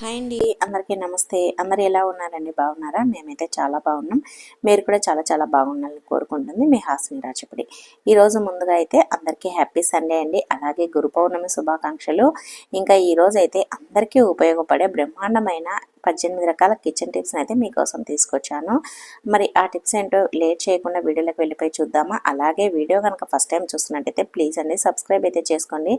Hi అండి అందరికీ నమస్తే. అందరు ఎలా ఉన్నారండి? బాగున్నారా? మేమైతే చాలా బాగున్నాం. మీరు కూడా చాలా చాలా బాగున్నారని కోరుకుంటుంది మీ హాస్మి రాచపడి ఈరోజు ముందుగా అయితే అందరికీ హ్యాపీ సండే అండి. అలాగే గురు పౌర్ణమి శుభాకాంక్షలు. ఇంకా ఈరోజు అయితే అందరికీ ఉపయోగపడే బ్రహ్మాండమైన పద్దెనిమిది రకాల కిచెన్ టిప్స్ అయితే మీకోసం తీసుకొచ్చాను. మరి ఆ టిప్స్ ఏంటో లేట్ చేయకుండా వీడియోలోకి వెళ్ళిపోయి చూద్దామా? అలాగే వీడియో కనుక ఫస్ట్ టైం చూస్తున్నట్టయితే ప్లీజ్ అండి సబ్స్క్రైబ్ అయితే చేసుకోండి.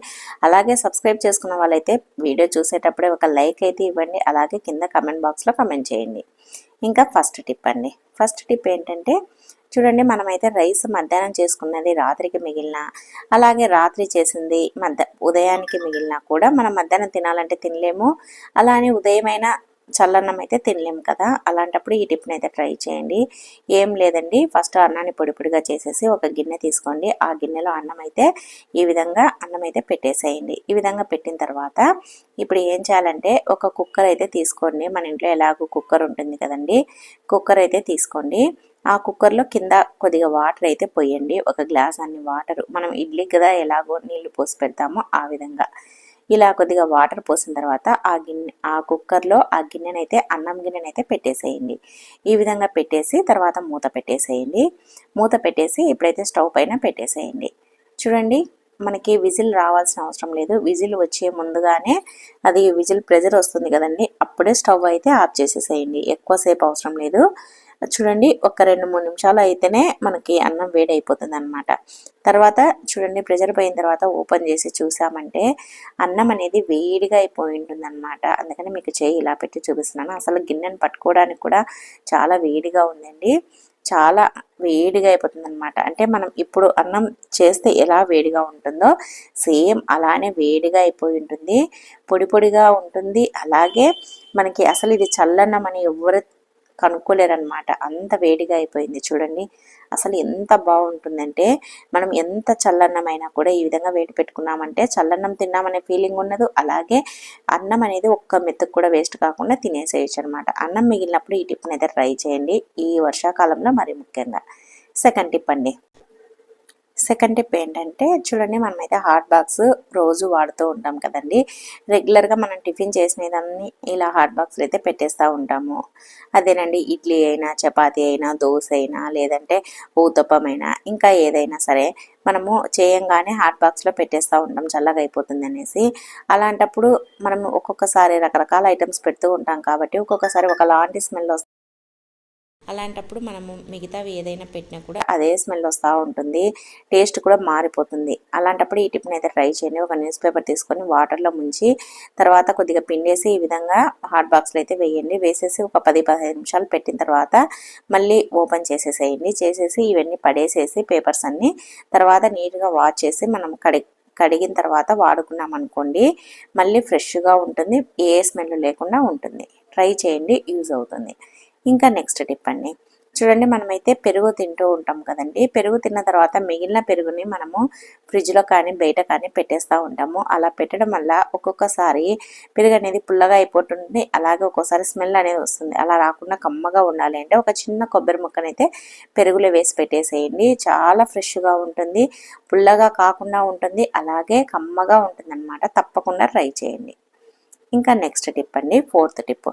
అలాగే సబ్స్క్రైబ్ చేసుకున్న వాళ్ళైతే వీడియో చూసేటప్పుడే ఒక లైక్ అయితే ఇవ్వండి. అలాగే కింద కమెంట్ బాక్స్లో కమెంట్ చేయండి. ఇంకా ఫస్ట్ టిప్ అండి. ఫస్ట్ టిప్ ఏంటంటే చూడండి మనమైతే రైస్ మధ్యాహ్నం చేసుకున్నది రాత్రికి మిగిలిన అలాగే రాత్రి చేసింది మధ్య ఉదయానికి మిగిలిన కూడా మనం మధ్యాహ్నం తినాలంటే తినలేము. అలానే ఉదయమైనా చల్లన్నం అయితే తినలేము కదా. అలాంటప్పుడు ఈ టిప్ని అయితే ట్రై చేయండి. ఏం లేదండి. ఫస్ట్ అన్నాన్ని పొడి పొడిగా చేసేసి ఒక గిన్నె తీసుకోండి. ఆ గిన్నెలో అన్నం అయితే ఈ విధంగా అన్నం అయితే పెట్టేసేయండి. ఈ విధంగా పెట్టిన తర్వాత ఇప్పుడు ఏం చేయాలంటే ఒక కుక్కర్ అయితే తీసుకోండి. మన ఇంట్లో ఎలాగో కుక్కర్ ఉంటుంది కదండి. కుక్కర్ అయితే తీసుకోండి. ఆ కుక్కర్లో కింద కొద్దిగా వాటర్ అయితే పోయండి. ఒక గ్లాస్ అన్ని వాటర్ మనం ఇడ్లీ కదా ఎలాగో నీళ్ళు పోసి పెడతామో ఆ విధంగా. ఇలా కొద్దిగా వాటర్ పోసిన తర్వాత ఆ గిన్నె ఆ కుక్కర్లో ఆ గిన్నెనైతే అన్నం గిన్నెనైతే పెట్టేసేయండి. ఈ విధంగా పెట్టేసి తర్వాత మూత పెట్టేసేయండి. మూత పెట్టేసి ఇప్పుడైతే స్టవ్ పైన పెట్టేసేయండి. చూడండి మనకి విజిల్ రావాల్సిన అవసరం లేదు. విజిల్ వచ్చే ముందుగానే అది విజిల్ ప్రెజర్ వస్తుంది కదండి. అప్పుడే స్టవ్ అయితే ఆఫ్ చేసేసేయండి. ఎక్కువసేపు అవసరం లేదు. చూడండి ఒక రెండు మూడు నిమిషాలు అయితేనే మనకి అన్నం వేడి అయిపోతుంది అనమాట తర్వాత చూడండి ప్రెజర్ పోయిన తర్వాత ఓపెన్ చేసి చూసామంటే అన్నం అనేది వేడిగా అయిపోయి ఉంటుంది అనమాట అందుకని మీకు చేయి ఇలా పెట్టి చూపిస్తున్నాను. అసలు గిన్నెను పట్టుకోవడానికి కూడా చాలా వేడిగా ఉందండి. చాలా వేడిగా అయిపోతుంది అనమాట అంటే మనం ఇప్పుడు అన్నం చేస్తే ఎలా వేడిగా ఉంటుందో సేమ్ అలానే వేడిగా అయిపోయి ఉంటుంది పొడి పొడిగా ఉంటుంది. అలాగే మనకి అసలు ఇది చల్లన్నం అని ఎవరు కనుక్కోలేరనమాట అంత వేడిగా అయిపోయింది చూడండి. అసలు ఎంత బాగుంటుందంటే మనం ఎంత చల్లన్నమైనా కూడా ఈ విధంగా వేడి పెట్టుకున్నామంటే చల్లన్నం తిన్నామనే ఫీలింగ్ ఉండదు అలాగే అన్నం అనేది ఒక్క మెతుకు కూడా వేస్ట్ కాకుండా తినేసేయచ్చు అనమాట అన్నం మిగిలినప్పుడు ఈ టిప్ని అయితే ట్రై చేయండి. ఈ వర్షాకాలంలో మరి ముఖ్యంగా. సెకండ్ టిప్ అండి. సెకండ్ టిప్ ఏంటంటే చూడండి మనమైతే హాట్ బాక్స్ రోజు వాడుతూ ఉంటాం కదండి. రెగ్యులర్గా మనం టిఫిన్ చేసినదాన్ని ఇలా హాట్ బాక్స్లు అయితే పెట్టేస్తూ ఉంటాము. అదేనండి ఇడ్లీ అయినా చపాతీ అయినా దోశ అయినా లేదంటే ఊతప్పం అయినా ఇంకా ఏదైనా సరే మనము చేయంగానే హాట్ బాక్స్లో పెట్టేస్తూ ఉంటాం చల్లగా అయిపోతుంది అనేసి. అలాంటప్పుడు మనం ఒక్కొక్కసారి రకరకాల ఐటమ్స్ పెడుతూ ఉంటాం కాబట్టి ఒక్కొక్కసారి ఒకలాంటి స్మెల్ వస్తుంది. అలాంటప్పుడు మనము మిగతావి ఏదైనా పెట్టినా కూడా అదే స్మెల్ వస్తూ ఉంటుంది టేస్ట్ కూడా మారిపోతుంది. అలాంటప్పుడు ఈ టిఫిన్ అయితే ట్రై చేయండి. ఒక న్యూస్ పేపర్ తీసుకొని వాటర్లో ముంచి తర్వాత కొద్దిగా పిండేసి ఈ విధంగా హాట్ బాక్స్లో అయితే వేయండి. వేసేసి ఒక పది పదిహేను నిమిషాలు పెట్టిన తర్వాత మళ్ళీ ఓపెన్ చేసేసేయండి. చేసేసి ఇవన్నీ పడేసేసి పేపర్స్ అన్నీ తర్వాత నీట్గా వాష్ చేసి మనం కడి కడిగిన తర్వాత వాడుకున్నాం అనుకోండి మళ్ళీ ఫ్రెష్గా ఉంటుంది. ఏ స్మెల్ లేకుండా ఉంటుంది. ట్రై చేయండి. యూజ్ అవుతుంది. ఇంకా నెక్స్ట్ టిప్ అండి. చూడండి మనమైతే పెరుగు తింటూ ఉంటాం కదండి. పెరుగు తిన్న తర్వాత మిగిలిన పెరుగుని మనము ఫ్రిడ్జ్లో కానీ బయట కానీ పెట్టేస్తూ ఉంటాము. అలా పెట్టడం వల్ల ఒక్కొక్కసారి పెరుగు అనేది పుల్లగా అయిపోతుంది. అలాగే ఒక్కోసారి స్మెల్ అనేది వస్తుంది. అలా రాకుండా కమ్మగా ఉండాలి అంటే ఒక చిన్న కొబ్బరి ముక్కనైతే పెరుగులో వేసి పెట్టేసేయండి. చాలా ఫ్రెష్గా ఉంటుంది. పుల్లగా కాకుండా ఉంటుంది. అలాగే కమ్మగా ఉంటుంది తప్పకుండా ట్రై చేయండి. ఇంకా నెక్స్ట్ టిప్ అండి. ఫోర్త్ టిప్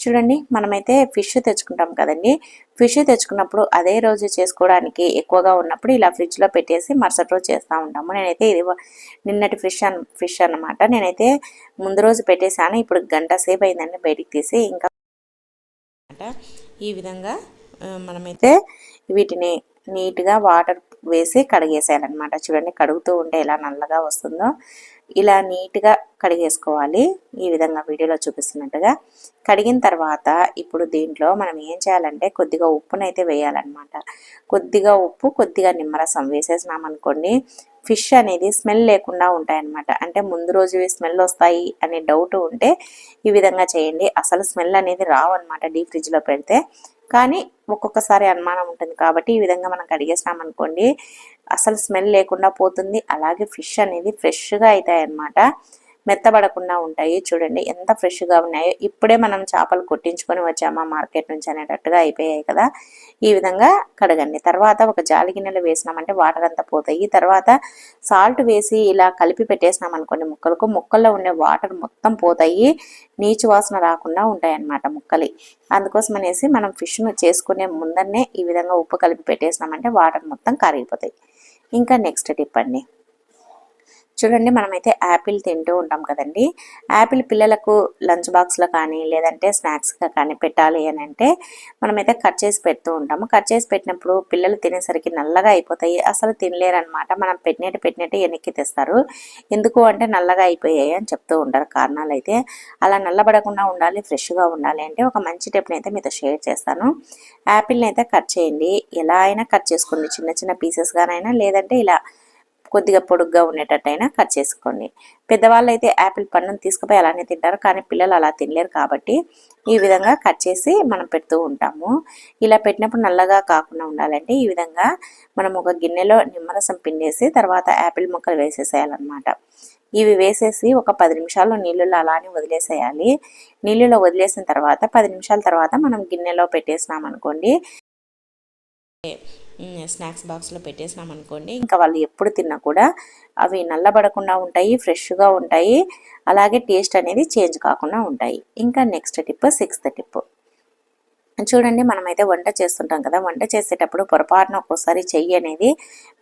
చూడండి మనమైతే ఫిష్ తెచ్చుకుంటాం కదండి. ఫిష్ తెచ్చుకున్నప్పుడు అదే రోజు చేసుకోవడానికి ఎక్కువగా ఉన్నప్పుడు ఇలా ఫ్రిడ్జ్లో పెట్టేసి మరుసటి రోజు చేస్తూ ఉంటాము. నేనైతే ఇది నిన్నటి ఫిష్ అన్ ఫిష్ అనమాట నేనైతే ముందు రోజు పెట్టేశాను. ఇప్పుడు గంట సేపు అయిందండి బయటికి తీసి. ఇంకా ఈ విధంగా మనమైతే వీటిని నీట్గా వాటర్ వేసి కడిగేసేయాలన్నమాట. చూడండి కడుగుతూ ఉంటే ఎలా నల్లగా వస్తుందో. ఇలా నీట్గా కడిగేసుకోవాలి. ఈ విధంగా వీడియోలో చూపిస్తున్నట్టుగా. కడిగిన తర్వాత ఇప్పుడు దీంట్లో మనం ఏం చేయాలంటే కొద్దిగా ఉప్పునైతే వేయాలన్నమాట. కొద్దిగా ఉప్పు కొద్దిగా నిమ్మరసం వేసేసినామనుకోండి ఫిష్ అనేది స్మెల్ లేకుండా ఉంటాయన్నమాట. అంటే ముందు రోజు స్మెల్ వస్తాయి అనే డౌట్ ఉంటే ఈ విధంగా చేయండి. అసలు స్మెల్ అనేది రావు అనమాట డీప్ ఫ్రిడ్జ్లో పెడితే. కానీ ఒక్కొక్కసారి అనుమానం ఉంటుంది. కాబట్టి ఈ విధంగా మనం కడిగేసినాం అనుకోండి అసలు స్మెల్ లేకుండా పోతుంది. అలాగే ఫిష్ అనేది ఫ్రెష్గా అవుతాయి అన్నమాట మెత్తబడకుండా ఉంటాయి. చూడండి ఎంత ఫ్రెష్గా ఉన్నాయో. ఇప్పుడే మనం చేపలు కొట్టించుకొని వచ్చామా మార్కెట్ నుంచి అనేటట్టుగా అయిపోయాయి కదా. ఈ విధంగా కడగండి. తర్వాత ఒక జాలి గిన్నెలు వేసినామంటే వాటర్ అంతా పోతాయి. తర్వాత సాల్ట్ వేసి ఇలా కలిపి పెట్టేసినాం అనుకోండి ముక్కలకు. ముక్కల్లో ఉండే వాటర్ మొత్తం పోతాయి. నీచు వాసన రాకుండా ఉంటాయి అన్నమాట ముక్కలి. అందుకోసం అనేసి మనం ఫిష్ను చేసుకునే ముందన్నే ఈ విధంగా ఉప్పు కలిపి పెట్టేసినామంటే వాటర్ మొత్తం కరిగిపోతాయి. ఇంకా నెక్స్ట్ టిప్ అండి. చూడండి మనమైతే యాపిల్ తింటూ ఉంటాం కదండి. యాపిల్ పిల్లలకు లంచ్ బాక్స్లో కానీ లేదంటే స్నాక్స్గా కానీ పెట్టాలి అని అంటే మనమైతే కట్ చేసి పెడుతూ ఉంటాము. కట్ చేసి పెట్టినప్పుడు పిల్లలు తినేసరికి నల్లగా అయిపోతాయి. అసలు తినలేరనమాట మనం పెట్టినట్టు పెట్టినట్టు వెనక్కి తెస్తారు. ఎందుకు అంటే నల్లగా అయిపోయాయి అని చెప్తూ ఉంటారు కారణాలు అయితే అలా నల్లబడకుండా ఉండాలి ఫ్రెష్గా ఉండాలి అంటే ఒక మంచి టిప్ని అయితే మీతో షేర్ చేస్తాను. యాపిల్ని అయితే కట్ చేయండి. ఎలా అయినా కట్ చేసుకోండి. చిన్న చిన్న పీసెస్గానైనా లేదంటే ఇలా కొద్దిగా పొడుగ్గా ఉండేటట్టయినా కట్ చేసుకోండి. పెద్దవాళ్ళు అయితే యాపిల్ పండును తీసుకుపోయి అలానే తింటారు. కానీ పిల్లలు అలా తినలేరు కాబట్టి ఈ విధంగా కట్ చేసి మనం పెడుతూ ఉంటాము. ఇలా పెట్టినప్పుడు నల్లగా కాకుండా ఉండాలంటే ఈ విధంగా మనం ఒక గిన్నెలో నిమ్మరసం పిండేసి తర్వాత యాపిల్ ముక్కలు వేసేసేయాలన్నమాట. ఇవి వేసేసి ఒక పది నిమిషాలు నీళ్ళలో అలానే వదిలేసేయాలి. నీళ్ళలో వదిలేసిన తర్వాత పది నిమిషాల తర్వాత మనం గిన్నెలో పెట్టేసినాం అనుకోండి స్నాక్స్ బాక్స్లో పెట్టేసినాం అనుకోండి. ఇంకా వాళ్ళు ఎప్పుడు తిన్నా కూడా అవి నల్లబడకుండా ఉంటాయి ఫ్రెష్గా ఉంటాయి. అలాగే టేస్ట్ అనేది చేంజ్ కాకుండా ఉంటాయి. ఇంకా నెక్స్ట్ టిప్ సిక్స్త్ టిప్. చూడండి మనమైతే వంట చేస్తుంటాం కదా. వంట చేసేటప్పుడు పొరపాటున ఒక్కోసారి చెయ్యి అనేది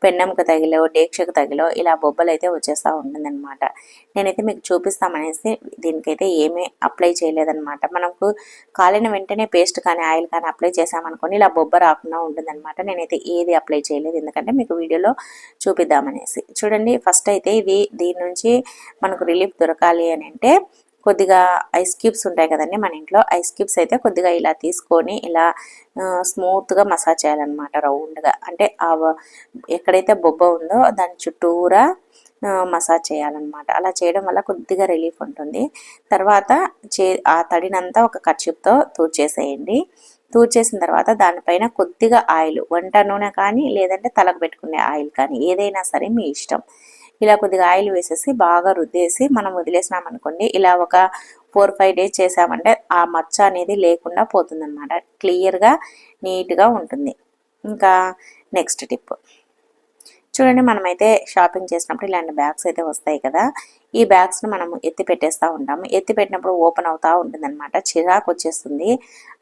పెన్నంకు తగిలో డేక్షకు తగిలో ఇలా బొబ్బలు అయితే వచ్చేస్తూ ఉంటుందన్నమాట. నేనైతే మీకు చూపిస్తామనేసి దీనికైతే ఏమీ అప్లై చేయలేదన్నమాట. మనకు కాలిన వెంటనే పేస్ట్ కానీ ఆయిల్ కానీ అప్లై చేసామనుకోండి ఇలా బొబ్బ రాకుండా ఉంటుందన్నమాట. నేనైతే ఏది అప్లై చేయలేదు. ఎందుకంటే మీకు వీడియోలో చూపిద్దామనేసి. చూడండి ఫస్ట్ అయితే ఇది దీని నుంచి మనకు రిలీఫ్ దొరకాలి అని అంటే కొద్దిగా ఐస్ క్యూబ్స్ ఉంటాయి కదండి మన ఇంట్లో ఐస్ క్యూబ్స్ అయితే కొద్దిగా ఇలా తీసుకొని ఇలా స్మూత్గా మసాజ్ చేయాలన్నమాట రౌండ్గా. అంటే ఆ ఎక్కడైతే బొబ్బ ఉందో దాని చుట్టూరా మసాజ్ చేయాలన్నమాట. అలా చేయడం వల్ల కొద్దిగా రిలీఫ్ ఉంటుంది. తర్వాత చే ఆ తడినంతా ఒక కర్చిప్తో తూర్చేసేయండి. తూర్చేసిన తర్వాత దానిపైన కొద్దిగా ఆయిల్ వంట నూనె కానీ లేదంటే తలకు పెట్టుకునే ఆయిల్ కానీ ఏదైనా సరే మీ ఇష్టం. ఇలా కొద్దిగా ఆయిల్ వేసేసి బాగా రుద్దేసి మనం వదిలేసినాం అనుకోండి ఇలా ఒక ఫోర్ ఫైవ్ డేస్ చేసామంటే ఆ మచ్చ అనేది లేకుండా పోతుందన్నమాట. క్లియర్గా నీట్గా ఉంటుంది. ఇంకా నెక్స్ట్ టిప్. చూడండి మనమైతే షాపింగ్ చేసినప్పుడు ఇలాంటి బ్యాగ్స్ అయితే వస్తాయి కదా. ఈ బ్యాగ్స్ను మనం ఎత్తి పెట్టేస్తూ ఉంటాము. ఎత్తి పెట్టినప్పుడు ఓపెన్ అవుతూ ఉంటుంది అనమాట చిరాకు వచ్చేస్తుంది.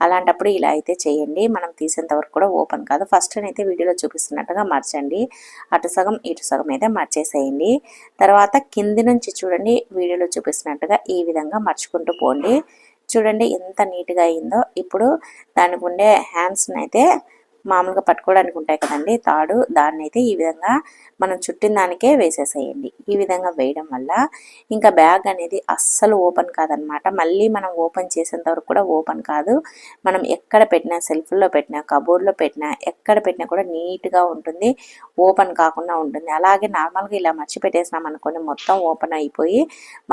అలాంటప్పుడు ఇలా అయితే చేయండి. మనం తీసేంత వరకు కూడా ఓపెన్ కాదు. ఫస్ట్ అయితే వీడియోలో చూపిస్తున్నట్టుగా మార్చండి. అటు సగం ఇటు సగం అయితే మార్చేసేయండి. తర్వాత కింది నుంచి చూడండి. వీడియోలో చూపిస్తున్నట్టుగా ఈ విధంగా మర్చుకుంటూ పోండి. చూడండి ఎంత నీట్గా అయిందో. ఇప్పుడు దానికి ఉండే హ్యాండ్స్ని అయితే మామూలుగా పట్టుకోవడానికి ఉంటాయి కదండి. తాడు దాన్ని అయితే ఈ విధంగా మనం చుట్టిన దానికే వేసేసేయండి. ఈ విధంగా వేయడం వల్ల ఇంకా బ్యాగ్ అనేది అస్సలు ఓపెన్ కాదనమాట. మళ్ళీ మనం ఓపెన్ చేసేంత వరకు కూడా ఓపెన్ కాదు. మనం ఎక్కడ పెట్టినా సెల్ఫ్లో పెట్టినా కబోర్డ్లో పెట్టినా ఎక్కడ పెట్టినా కూడా నీట్గా ఉంటుంది. ఓపెన్ కాకుండా ఉంటుంది. అలాగే నార్మల్గా ఇలా మర్చిపెట్టేసినాం అనుకోని మొత్తం ఓపెన్ అయిపోయి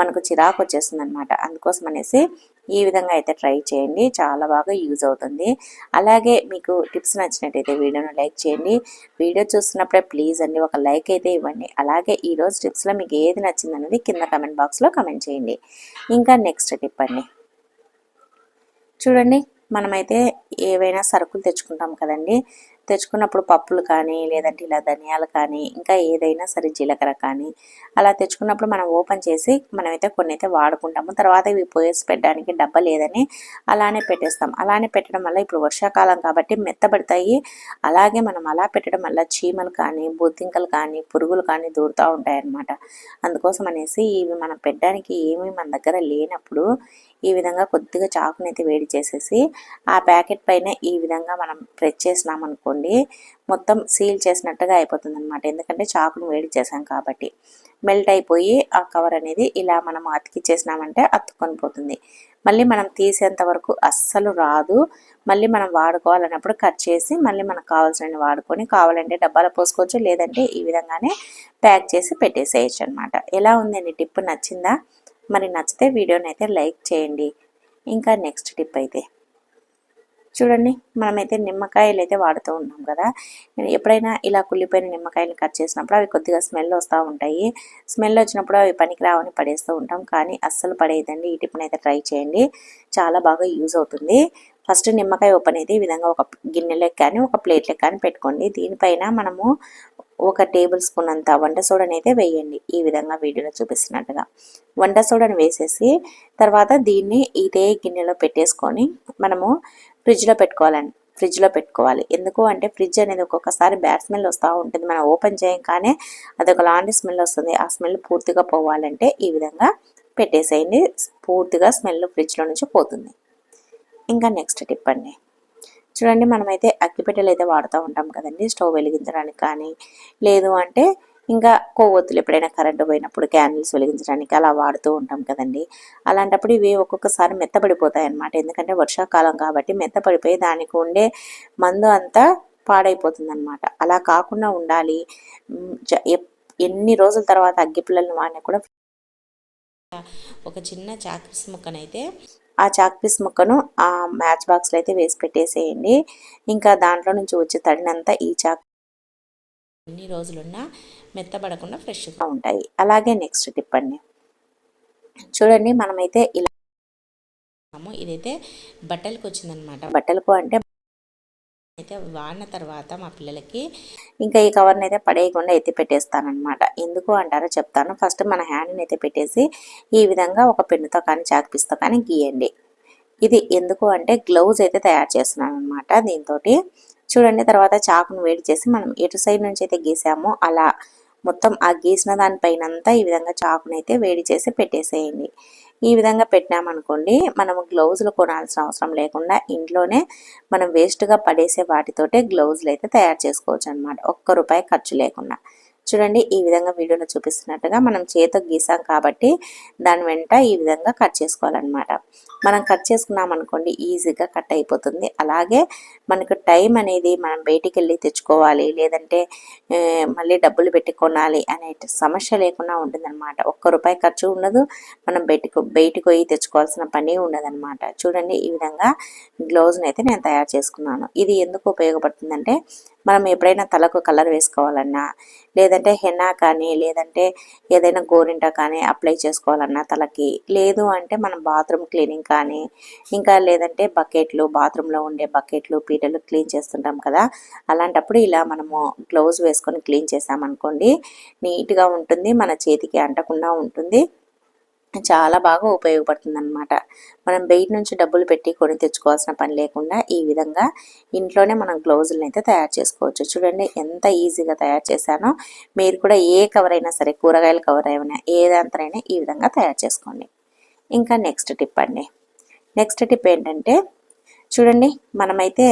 మనకు చిరాకు వచ్చేస్తుంది అనమాట అందుకోసం అనేసి ఈ విధంగా అయితే ట్రై చేయండి. చాలా బాగా యూజ్ అవుతుంది. అలాగే మీకు టిప్స్ నచ్చినట్టయితే వీడియోను లైక్ చేయండి. వీడియో చూస్తున్నప్పుడే ప్లీజ్ అండి ఒక లైక్ అయితే ఇవ్వండి. అలాగే ఈరోజు టిప్స్లో మీకు ఏది అనేది కింద కమెంట్ బాక్స్లో కమెంట్ చేయండి. ఇంకా నెక్స్ట్ టిప్ అండి. చూడండి మనమైతే ఏవైనా సరుకులు తెచ్చుకుంటాం కదండి. తెచ్చుకున్నప్పుడు పప్పులు కానీ లేదంటే ఇలా ధనియాలు కానీ ఇంకా ఏదైనా సరే జీలకర్ర కానీ అలా తెచ్చుకున్నప్పుడు మనం ఓపెన్ చేసి మనమైతే కొన్ని అయితే వాడుకుంటాము. తర్వాత ఇవి పోయేసి పెట్టడానికి డబ్బ లేదని అలానే పెట్టేస్తాం. అలానే పెట్టడం వల్ల ఇప్పుడు వర్షాకాలం కాబట్టి మెత్తబడతాయి. అలాగే మనం అలా పెట్టడం వల్ల చీమలు కానీ బొద్దింకలు కానీ పురుగులు కానీ దూరుతూ ఉంటాయి అన్నమాట అందుకోసం అనేసి ఇవి మనం పెట్టడానికి ఏమీ మన దగ్గర లేనప్పుడు ఈ విధంగా కొద్దిగా చాకునైతే వేడి చేసేసి ఆ ప్యాకెట్ పైన ఈ విధంగా మనం ప్రెస్ చేసినాం అనుకోండి మొత్తం సీల్ చేసినట్టుగా అయిపోతుంది అనమాట ఎందుకంటే చాకును వేడి చేసాం కాబట్టి. మెల్ట్ అయిపోయి ఆ కవర్ అనేది ఇలా మనం అతికిచ్చేసినామంటే అతుక్కొని పోతుంది. మళ్ళీ మనం తీసేంత వరకు అస్సలు రాదు. మళ్ళీ మనం వాడుకోవాలన్నప్పుడు కట్ చేసి మళ్ళీ మనకు కావాల్సిన వాడుకొని కావాలంటే డబ్బాలో పోసుకోవచ్చు లేదంటే ఈ విధంగానే ప్యాక్ చేసి పెట్టేసేయచ్చు అనమాట ఎలా ఉందండి? టిప్ నచ్చిందా? మరి నచ్చితే వీడియోని అయితే లైక్ చేయండి. ఇంకా నెక్స్ట్ టిప్ అయితే. చూడండి మనమైతే నిమ్మకాయలు అయితే వాడుతూ ఉంటాం కదా. ఎప్పుడైనా ఇలా కుళ్ళిపోయిన నిమ్మకాయలు కట్ చేసినప్పుడు అవి కొద్దిగా స్మెల్ వస్తూ ఉంటాయి. స్మెల్ వచ్చినప్పుడు అవి పనికి రావని పడేస్తూ ఉంటాం. కానీ అస్సలు పడేయదండి ఈ టిప్ని అయితే ట్రై చేయండి. చాలా బాగా యూజ్ అవుతుంది. ఫస్ట్ నిమ్మకాయ ఓపెన్ అయితే ఈ విధంగా ఒక గిన్నెలకు కానీ ఒక ప్లేట్లకు కానీ పెట్టుకోండి. దీనిపైన మనము ఒక టేబుల్ స్పూన్ అంత వంట సోడాని అయితే వేయండి. ఈ విధంగా వీడియోలో చూపిస్తున్నట్టుగా. వంట సోడాని వేసేసి తర్వాత దీన్ని ఇదే గిన్నెలో పెట్టేసుకొని మనము ఫ్రిడ్జ్లో పెట్టుకోవాలండి. ఫ్రిడ్జ్లో పెట్టుకోవాలి. ఎందుకు అంటే ఫ్రిడ్జ్ అనేది ఒక్కొక్కసారి బ్యాడ్ స్మెల్ వస్తూ ఉంటుంది. మనం ఓపెన్ చేయగానే అది ఒక లాంటి స్మెల్ వస్తుంది. ఆ స్మెల్ పూర్తిగా పోవాలంటే ఈ విధంగా పెట్టేసేయండి. పూర్తిగా స్మెల్ ఫ్రిడ్జ్లో నుంచి పోతుంది. ఇంకా నెక్స్ట్ టిప్ అండి. చూడండి మనమైతే అగ్గిపెట్టెలు అయితే వాడుతూ ఉంటాం కదండి. స్టవ్ వెలిగించడానికి కానీ లేదు అంటే ఇంకా కొవ్వొత్తులు ఎప్పుడైనా కరెంటు పోయినప్పుడు క్యాండిల్స్ వెలిగించడానికి అలా వాడుతూ ఉంటాం కదండి. అలాంటప్పుడు ఇవి ఒక్కొక్కసారి మెత్తపడిపోతాయి అన్నమాట ఎందుకంటే వర్షాకాలం కాబట్టి మెత్తపడిపోయి దానికి ఉండే మందు అంతా పాడైపోతుంది అనమాట అలా కాకుండా ఉండాలి. ఎన్ని రోజుల తర్వాత అగ్గిపిల్లలను వాడినా కూడా ఒక చిన్న చాక్రీస్ ముక్కనైతే ఆ చాక్ పీస్ ముక్కను ఆ మ్యాచ్ బాక్స్లో అయితే వేసి పెట్టేసేయండి. ఇంకా దాంట్లో నుంచి వచ్చే తడినంతా ఈ చాక్ ఎన్ని రోజులున్నా మెత్తబడకుండా ఫ్రెష్గా ఉంటాయి. అలాగే నెక్స్ట్ టిప్ అండి. చూడండి మనమైతే ఇలా ఇదైతే బట్టలకు వచ్చిందనమాట బట్టలకు అంటే అయితే వాడిన తర్వాత మా పిల్లలకి ఇంకా ఈ కవర్ని అయితే పడేయకుండా ఎత్తి పెట్టేస్తానమాట ఎందుకు అంటారో చెప్తాను. ఫస్ట్ మన హ్యాండ్ని అయితే పెట్టేసి ఈ విధంగా ఒక పెన్నుతో కానీ చాక్పీస్తో కానీ గీయండి. ఇది ఎందుకు అంటే గ్లౌజ్ అయితే తయారు చేస్తున్నాను అనమాట దీంతో చూడండి తర్వాత చాకును వేడి చేసి మనం ఎటు సైడ్ నుంచి అయితే గీసామో అలా మొత్తం ఆ గీసిన దానిపైనంతా ఈ విధంగా చాకునైతే వేడి చేసి పెట్టేసేయండి. ఈ విధంగా పెట్టినామనుకోండి మనము గ్లౌజులు కొనాల్సిన అవసరం లేకుండా ఇంట్లోనే మనం వేస్ట్గా పడేసే వాటితోటే గ్లౌజులు అయితే తయారు చేసుకోవచ్చు అనమాట ఒక్క రూపాయి ఖర్చు లేకుండా. చూడండి ఈ విధంగా వీడియోలో చూపిస్తున్నట్టుగా మనం చేతితో గీసాం కాబట్టి దాని వెంట ఈ విధంగా కట్ చేసుకోవాలన్నమాట. మనం కట్ చేసుకున్నాం అనుకోండి ఈజీగా కట్ అయిపోతుంది. అలాగే మనకు టైం అనేది మనం బయటికి వెళ్ళి తెచ్చుకోవాలి లేదంటే మళ్ళీ డబ్బులు పెట్టి కొనాలి అనే సమస్య లేకుండా ఉంటుందన్నమాట. ఒక్క రూపాయి ఖర్చు ఉండదు మనం బయటకు బయటకు పోయి తెచ్చుకోవాల్సిన పని ఉండదన్నమాట. చూడండి ఈ విధంగా గ్లౌజ్ని అయితే నేను తయారు చేసుకున్నాను. ఇది ఎందుకు ఉపయోగపడుతుందంటే మనం ఎప్పుడైనా తలకు కలర్ వేసుకోవాలన్నా లేదంటే హెన్నా కానీ లేదంటే ఏదైనా గోరింట కానీ అప్లై చేసుకోవాలన్నా తలకి. లేదు అంటే మనం బాత్రూమ్ క్లీనింగ్ కానీ ఇంకా లేదంటే బకెట్లు బాత్రూంలో ఉండే బకెట్లు పీటలు క్లీన్ చేస్తుంటాం కదా. అలాంటప్పుడు ఇలా మనము గ్లౌజ్ వేసుకొని క్లీన్ చేసామనుకోండి నీట్గా ఉంటుంది మన చేతికి అంటకుండా ఉంటుంది. చాలా బాగా ఉపయోగపడుతుంది అనమాట మనం బయట నుంచి డబ్బులు పెట్టి కొని తెచ్చుకోవాల్సిన పని లేకుండా ఈ విధంగా ఇంట్లోనే మనం గ్లౌజులను అయితే తయారు చేసుకోవచ్చు. చూడండి ఎంత ఈజీగా తయారు చేశానో. మీరు కూడా ఏ కవర్ అయినా సరే కూరగాయల కవర్ అయినా ఏదంతరైనా ఈ విధంగా తయారు చేసుకోండి. ఇంకా నెక్స్ట్ టిప్ అండి. నెక్స్ట్ టిప్ ఏంటంటే చూడండి మనమైతే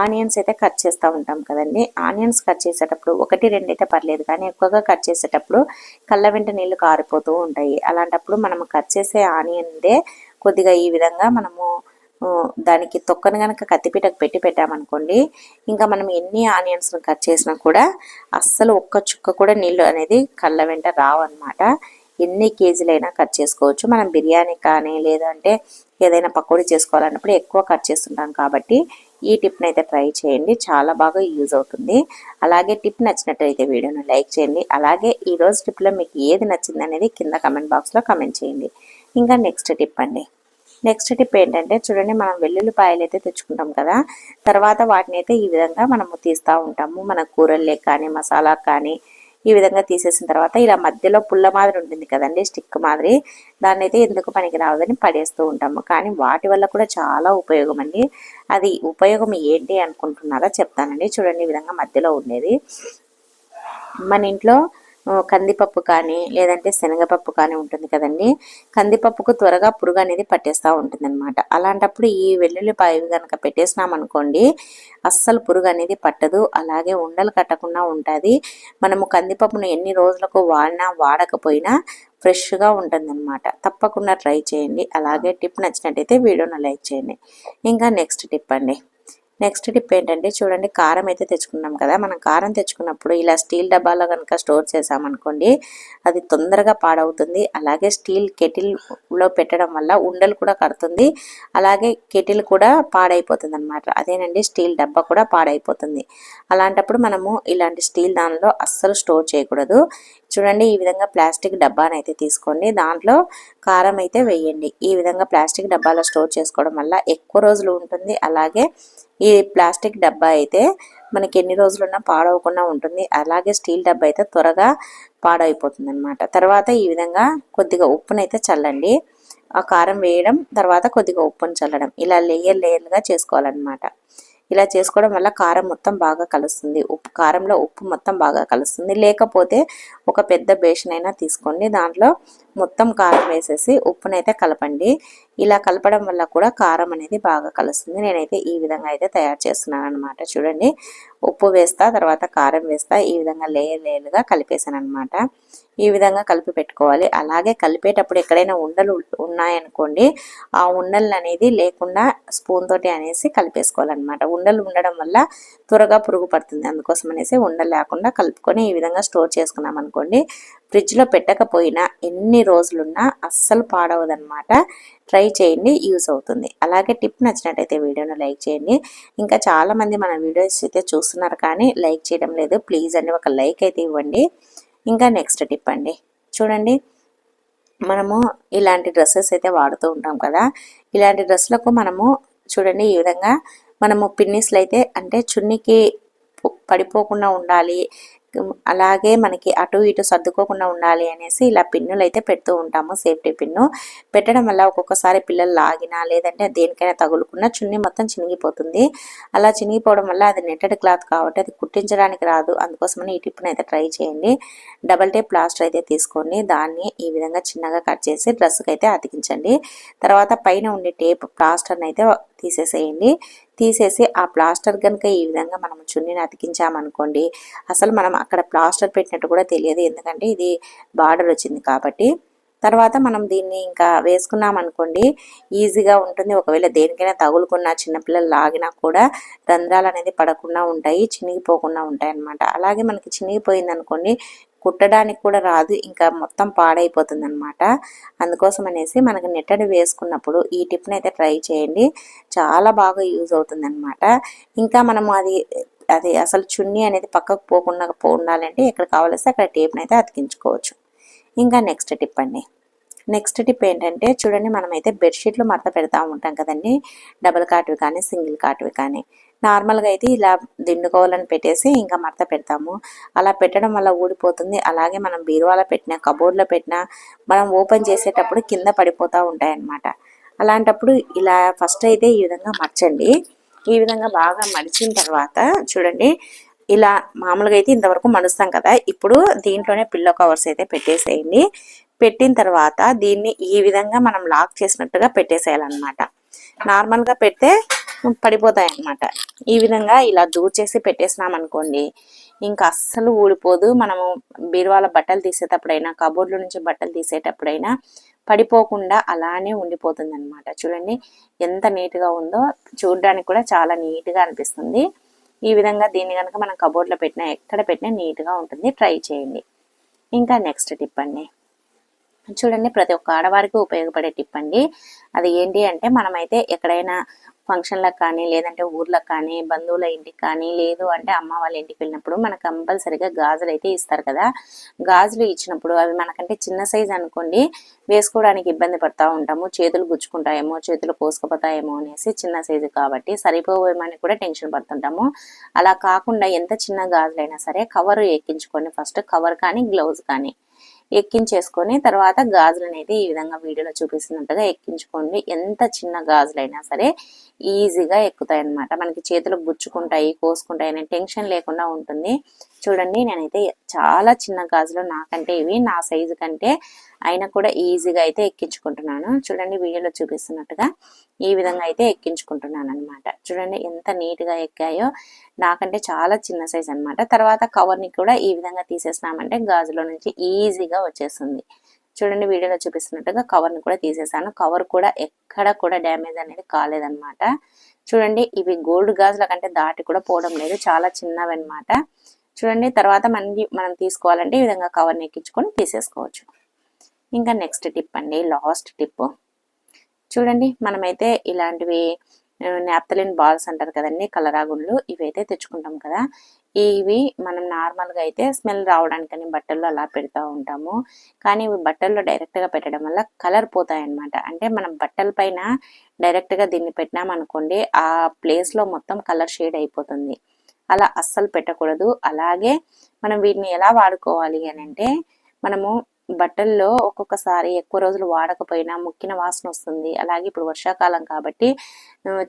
ఆనియన్స్ అయితే కట్ చేస్తూ ఉంటాం కదండి. ఆనియన్స్ కట్ చేసేటప్పుడు ఒకటి రెండు అయితే పర్లేదు కానీ ఎక్కువగా కట్ చేసేటప్పుడు కళ్ళ వెంట నీళ్ళు కారిపోతూ ఉంటాయి. అలాంటప్పుడు మనం కట్ చేసే ఆనియన్దే కొద్దిగా ఈ విధంగా మనము దానికి తొక్కను కనుక కత్తిపీటకు పెట్టి పెట్టామనుకోండి ఇంకా మనం ఎన్ని ఆనియన్స్ కట్ చేసినా కూడా అస్సలు ఒక్క చుక్క కూడా నీళ్ళు అనేది కళ్ళ వెంట రావన్నమాట. ఎన్ని కేజీలైనా కట్ చేసుకోవచ్చు. మనం బిర్యానీ కానీ లేదంటే ఏదైనా పకోడీ చేసుకోవాలన్నప్పుడు ఎక్కువ కట్ చేస్తుంటాం కాబట్టి ఈ టిప్ని అయితే ట్రై చేయండి. చాలా బాగా యూజ్ అవుతుంది. అలాగే టిప్ నచ్చినట్టయితే వీడియోను లైక్ చేయండి. అలాగే ఈ రోజు టిప్లో మీకు ఏది నచ్చింది అనేది కింద కమెంట్ బాక్స్లో కమెంట్ చేయండి. ఇంకా నెక్స్ట్ టిప్ అండి. నెక్స్ట్ టిప్ ఏంటంటే చూడండి మనం వెల్లుల్లిపాయలు అయితే తెచ్చుకుంటాం కదా. తర్వాత వాటిని అయితే ఈ విధంగా మనము తీస్తూ ఉంటాము. మన కూరల్లో కానీ మసాలా కానీ ఈ విధంగా తీసేసిన తర్వాత ఇలా మధ్యలో పుల్ల మాదిరి ఉంటుంది కదండి స్టిక్ మాదిరి. దాన్ని అయితే ఎందుకు పనికి రావదని పడేస్తూ ఉంటాము. కానీ వాటి వల్ల కూడా చాలా ఉపయోగం అండి. అది ఉపయోగం ఏంటి అనుకుంటున్నారా చెప్తానండి. చూడండి ఈ విధంగా మధ్యలో ఉండేది. మన ఇంట్లో కందిపప్పు కానీ లేదంటే శనగపప్పు కానీ ఉంటుంది కదండి. కందిపప్పుకు త్వరగా పురుగు అనేది పట్టేస్తూ ఉంటుంది అనమాట అలాంటప్పుడు ఈ వెల్లుల్లిపాయ కనుక పెట్టేసినామనుకోండి అస్సలు పురుగు అనేది పట్టదు. అలాగే ఉండలు కట్టకుండా ఉంటుంది. మనము కందిపప్పును ఎన్ని రోజులకు వాడినా వాడకపోయినా ఫ్రెష్గా ఉంటుందన్నమాట. తప్పకుండా ట్రై చేయండి. అలాగే టిప్ నచ్చినట్టయితే వీడియోను లైక్ చేయండి. ఇంకా నెక్స్ట్ టిప్ అండి. నెక్స్ట్ టిప్ ఏంటంటే చూడండి కారం అయితే తెచ్చుకున్నాం కదా మనం కారం తెచ్చుకున్నప్పుడు ఇలా స్టీల్ డబ్బాలో కనుక స్టోర్ చేసామనుకోండి అది తొందరగా పాడవుతుంది. అలాగే స్టీల్ కెటిల్లో పెట్టడం వల్ల ఉండలు కూడా కడుతుంది అలాగే కెటిల్ కూడా పాడైపోతుంది అనమాట అదేనండి స్టీల్ డబ్బా కూడా పాడైపోతుంది. అలాంటప్పుడు మనము ఇలాంటి స్టీల్ దానిలో అస్సలు స్టోర్ చేయకూడదు. చూడండి ఈ విధంగా ప్లాస్టిక్ డబ్బాని అయితే తీసుకోండి. దాంట్లో కారం అయితే వేయండి. ఈ విధంగా ప్లాస్టిక్ డబ్బాలో స్టోర్ చేసుకోవడం వల్ల ఎక్కువ రోజులు ఉంటుంది. అలాగే ఈ ప్లాస్టిక్ డబ్బా అయితే మనకి ఎన్ని రోజులున్నా పాడవకుండా ఉంటుంది. అలాగే స్టీల్ డబ్బా అయితే త్వరగా పాడైపోతుంది అనమాట తర్వాత ఈ విధంగా కొద్దిగా ఉప్పునైతే చల్లండి. ఆ కారం వేయడం తర్వాత కొద్దిగా ఉప్పును చల్లడం. ఇలా లేయర్ లేయర్గా చేసుకోవాలన్నమాట. ఇలా చేసుకోవడం వల్ల కారం మొత్తం బాగా కలుస్తుంది. ఉప్పు కారంలో ఉప్పు మొత్తం బాగా కలుస్తుంది. లేకపోతే ఒక పెద్ద బేషన్ అయినా తీసుకోండి. దాంట్లో మొత్తం కారం వేసేసి ఉప్పునైతే కలపండి. ఇలా కలపడం వల్ల కూడా కారం అనేది బాగా కలుస్తుంది. నేనైతే ఈ విధంగా అయితే తయారు చేస్తున్నాను అనమాట చూడండి ఉప్పు వేస్తా తర్వాత కారం వేస్తా ఈ విధంగా లేయర్ లేయర్గా కలిపేసాను అనమాట ఈ విధంగా కలిపి పెట్టుకోవాలి. అలాగే కలిపేటప్పుడు ఎక్కడైనా ఉండలు ఉన్నాయనుకోండి ఆ ఉండలు అనేది లేకుండా స్పూన్ తోటి అనేసి కలిపేసుకోవాలన్నమాట. ఉండలు ఉండడం వల్ల త్వరగా పురుగు పడుతుంది. అందుకోసం అనేసి ఉండలు లేకుండా కలుపుకొని ఈ విధంగా స్టోర్ చేసుకున్నాం అనుకోండి ఫ్రిడ్జ్లో పెట్టకపోయినా ఎన్ని రోజులున్నా అస్సలు పాడవదన్నమాట. ట్రై చేయండి యూస్ అవుతుంది. అలాగే టిప్ నచ్చినట్టయితే వీడియోను లైక్ చేయండి. ఇంకా చాలామంది మన వీడియోస్ అయితే చూస్తున్నారు కానీ లైక్ చేయడం లేదు. ప్లీజ్ అండి ఒక లైక్ అయితే ఇవ్వండి. ఇంకా నెక్స్ట్ టిప్ అండి. చూడండి మనము ఇలాంటి డ్రెస్సెస్ అయితే వాడుతూ ఉంటాం కదా. ఇలాంటి డ్రెస్సులకు మనము చూడండి ఈ విధంగా మనము పిన్నిస్లు అయితే అంటే చున్నీకి పడిపోకుండా ఉండాలి. అలాగే మనకి అటు ఇటు సర్దుకోకుండా ఉండాలి అనేసి ఇలా పిన్నులు అయితే పెడుతూ ఉంటాము సేఫ్టీ పిన్ను. పెట్టడం వల్ల ఒక్కొక్కసారి పిల్లలు లాగినా లేదంటే దేనికైనా తగులుకున్నా చున్నీ మొత్తం చినిగిపోతుంది. అలా చినిగిపోవడం వల్ల అది నెట్టెడ్ క్లాత్ కాబట్టి అది కుట్టించడానికి రాదు. అందుకోసమని ఈ టిప్ని అయితే ట్రై చేయండి. డబల్ టేప్ ప్లాస్టర్ అయితే తీసుకోండి. దాన్ని ఈ విధంగా చిన్నగా కట్ చేసి డ్రెస్కి అయితే అతికించండి. తర్వాత పైన ఉండే టేప్ ప్లాస్టర్ని అయితే తీసేసేయండి. తీసేసి ఆ ప్లాస్టర్ కనుక ఈ విధంగా మనం చున్నీని అతికించామనుకోండి అసలు మనం అక్కడ ప్లాస్టర్ పెట్టినట్టు కూడా తెలియదు. ఎందుకంటే ఇది బార్డర్ వచ్చింది కాబట్టి. తర్వాత మనం దీన్ని ఇంకా వేసుకున్నాం అనుకోండి ఈజీగా ఉంటుంది. ఒకవేళ దేనికైనా తగులుకున్నా చిన్నపిల్లలు లాగినా కూడా రంధ్రాలు అనేది పడకుండా ఉంటాయి చినిగిపోకుండా ఉంటాయి అనమాట అలాగే మనకి చినిగిపోయింది అనుకోండి కుట్టడానికి కూడా రాదు ఇంకా మొత్తం పాడైపోతుంది అనమాట అందుకోసం అనేసి మనకి నెట్టడి వేసుకున్నప్పుడు ఈ టిప్ని అయితే ట్రై చేయండి. చాలా బాగా యూజ్ అవుతుంది అనమాట ఇంకా మనము అది అది అసలు చున్నీ అనేది పక్కకు పోకుండా పో ఉండాలంటే ఎక్కడ కావాలిస్తే అక్కడ టేప్ని అయితే అతికించుకోవచ్చు. ఇంకా నెక్స్ట్ టిప్ అండి. నెక్స్ట్ టిప్ ఏంటంటే చూడండి మనమైతే బెడ్షీట్లు మడత పెడతా ఉంటాం కదండి. డబుల్ కాట్వి కానీ సింగిల్ కాట్వి కానీ. నార్మల్గా అయితే ఇలా దిండుకోవాలని పెట్టేసి ఇంకా మడత పెడతాము. అలా పెట్టడం వల్ల ఊడిపోతుంది. అలాగే మనం బీరువాలో పెట్టిన కబోర్డ్లో పెట్టిన మనం ఓపెన్ చేసేటప్పుడు కింద పడిపోతూ ఉంటాయి అన్నమాట అలాంటప్పుడు ఇలా ఫస్ట్ అయితే ఈ విధంగా మర్చండి ఈ విధంగా బాగా మడిచిన తర్వాత చూడండి ఇలా మామూలుగా అయితే ఇంతవరకు మడుస్తాం కదా. ఇప్పుడు దీంట్లోనే పిల్లో కవర్స్ అయితే పెట్టేసేయండి. పెట్టిన తర్వాత దీన్ని ఈ విధంగా మనం లాక్ చేసినట్టుగా పెట్టేసేయాలన్నమాట. నార్మల్గా పెడితే పడిపోతాయి అన్నమాట ఈ విధంగా ఇలా దూర్ చేసి పెట్టేసినాం అనుకోండి ఇంకా అస్సలు ఊడిపోదు. మనము బీరువాల బట్టలు తీసేటప్పుడైనా కబోర్డ్ల నుంచి బట్టలు తీసేటప్పుడైనా పడిపోకుండా అలానే ఉండిపోతుంది అనమాట చూడండి ఎంత నీట్గా ఉందో చూడడానికి కూడా చాలా నీట్గా అనిపిస్తుంది. ఈ విధంగా దీన్ని కనుక మనం కబోర్డ్లో పెట్టినా ఎక్కడ పెట్టినా నీట్గా ఉంటుంది. ట్రై చేయండి. ఇంకా నెక్స్ట్ టిప్ అండి. చూడండి ప్రతి ఒక్క ఆడవారికి ఉపయోగపడే టిప్ అండి. అది ఏంటి అంటే మనమైతే ఎక్కడైనా ఫంక్షన్లకు కానీ లేదంటే ఊర్లకు కానీ బంధువుల ఇంటికి కానీ లేదు అంటే అమ్మ వాళ్ళ ఇంటికి వెళ్ళినప్పుడు మనకు కంపల్సరిగా గాజులు అయితే ఇస్తారు కదా. గాజులు ఇచ్చినప్పుడు అవి మనకంటే చిన్న సైజ్ అనుకోండి వేసుకోవడానికి ఇబ్బంది పడతా ఉంటాము. చేతులు గుచ్చుకుంటాయేమో చేతులు కోసుకుపోతాయేమో అనేసి చిన్న సైజు కాబట్టి సరిపోవేమని కూడా టెన్షన్ పడుతుంటాము. అలా కాకుండా ఎంత చిన్న గాజులైనా సరే కవర్ ఎక్కించుకోండి ఫస్ట్ కవర్ కానీ గ్లౌజ్ కానీ ఎక్కించేసుకొని తర్వాత గాజులు అనేది ఈ విధంగా వీడియోలో చూపిస్తున్నట్టుగా ఎక్కించుకోండి. ఎంత చిన్న గాజులైనా సరే ఈజీగా ఎక్కుతాయి అన్నమాట మనకి చేతులు గుచ్చుకుంటాయి కోసుకుంటాయి అనే టెన్షన్ లేకుండా ఉంటుంది. చూడండి నేనైతే చాలా చిన్న గాజులు నాకంటే ఇవి నా సైజు కంటే అయినా కూడా ఈజీగా అయితే ఎక్కించుకుంటున్నాను. చూడండి వీడియోలో చూపిస్తున్నట్టుగా ఈ విధంగా అయితే ఎక్కించుకుంటున్నాను అనమాట చూడండి ఎంత నీట్గా ఎక్కాయో నాకంటే చాలా చిన్న సైజ్ అన్నమాట. తర్వాత కవర్ని కూడా ఈ విధంగా తీసేసినామంటే గాజులో నుంచి ఈజీగా వచ్చేస్తుంది. చూడండి వీడియోలో చూపిస్తున్నట్టుగా కవర్ని కూడా తీసేసాను. కవర్ కూడా ఎక్కడ కూడా డ్యామేజ్ అనేది కాలేదన్నమాట. చూడండి ఇవి గోల్డ్ గాజుల కంటే దాటి కూడా పోవడం లేదు. చాలా చిన్నవి అనమాట చూడండి తర్వాత మనకి మనం తీసుకోవాలంటే ఈ విధంగా కవర్ని ఎక్కించుకొని తీసేసుకోవచ్చు. ఇంకా నెక్స్ట్ టిప్ అండి లాస్ట్ టిప్ చూడండి మనమైతే ఇలాంటివి నాప్తలిన్ బాల్స్ అంటారు కదండి కలరాగుళ్ళు ఇవైతే తెచ్చుకుంటాం కదా. ఇవి మనం నార్మల్గా అయితే స్మెల్ రావడానికని బట్టల్లో అలా పెడతా ఉంటాము. కానీ ఇవి బట్టల్లో డైరెక్ట్గా పెట్టడం వల్ల కలర్ పోతాయి అన్నమాట అంటే మనం బట్టల పైన డైరెక్ట్గా దీన్ని పెట్టినామనుకోండి ఆ ప్లేస్లో మొత్తం కలర్ షేడ్ అయిపోతుంది. అలా అస్సలు పెట్టకూడదు. అలాగే మనం వీటిని ఎలా వాడుకోవాలి అని అంటే మనము బట్టల్లో ఒక్కొక్కసారి ఎక్కువ రోజులు వాడకపోయినా ముక్కిన వాసన వస్తుంది. అలాగే ఇప్పుడు వర్షాకాలం కాబట్టి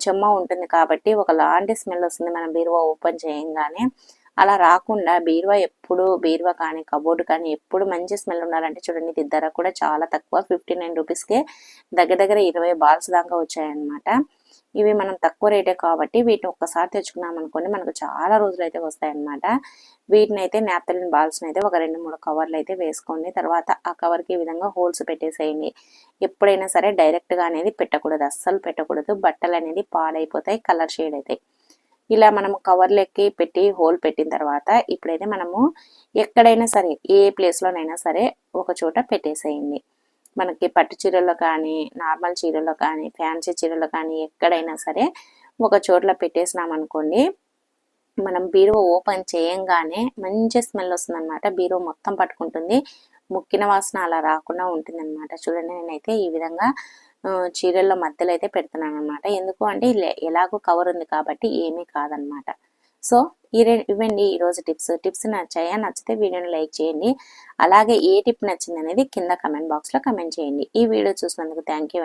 చెమ్మ ఉంటుంది కాబట్టి ఒకలాంటి స్మెల్ వస్తుంది. మనం బీరువా ఓపెన్ చేయంగానే అలా రాకుండా బీరువా ఎప్పుడు బీరువా కానీ కబోర్డ్ కానీ ఎప్పుడు మంచి స్మెల్ ఉండాలంటే చూడండి ఇది ధర కూడా చాలా తక్కువ. ఫిఫ్టీ నైన్ రూపీస్కే దగ్గర దగ్గర ఇరవై బాల్స్ దాకా వచ్చాయన్నమాట. ఇవి మనం తక్కువ రేటే కాబట్టి వీటిని ఒక్కసారి తెచ్చుకున్నాం అనుకోండి మనకు చాలా రోజులు అయితే వస్తాయన్నమాట. వీటిని అయితే నాప్తలిన్ బాల్స్ని అయితే ఒక రెండు మూడు కవర్లు అయితే వేసుకోండి. తర్వాత ఆ కవర్కి ఈ విధంగా హోల్స్ పెట్టేసేయండి. ఎప్పుడైనా సరే డైరెక్ట్గా అనేది పెట్టకూడదు. అస్సలు పెట్టకూడదు. బట్టలు అనేది పాడైపోతాయి. కలర్ షేడ్ అవుతాయి ఇలా మనము కవర్లెక్కి పెట్టి హోల్ పెట్టిన తర్వాత ఇప్పుడైతే మనము ఎక్కడైనా సరే ఏ ప్లేస్లోనైనా సరే ఒక చోట పెట్టేసేయండి. మనకి పట్టు చీరలు కానీ నార్మల్ చీరలు కానీ ఫ్యాన్సీ చీరలు కానీ ఎక్కడైనా సరే ఒక చోట్ల పెట్టేసినాం అనుకోండి మనం బీరువా ఓపెన్ చేయంగానే మంచి స్మెల్ వస్తుంది అనమాట మొత్తం పట్టుకుంటుంది. ముక్కిన వాసన అలా రాకుండా ఉంటుంది అనమాట చూడండి నేనైతే ఈ విధంగా చీరల్లో మధ్యలో అయితే పెడుతున్నాను అనమాట ఎందుకు అంటే ఎలాగో కవర్ ఉంది కాబట్టి ఏమీ కాదనమాట సో ఈ ఈరోజు టిప్స్. టిప్స్ నచ్చాయా? నచ్చితే వీడియోని లైక్ చేయండి. అలాగే ఏ టిప్ నచ్చింది అనేది కింద కమెంట్ బాక్స్లో కమెంట్ చేయండి. ఈ వీడియో చూసినందుకు థ్యాంక్ యూ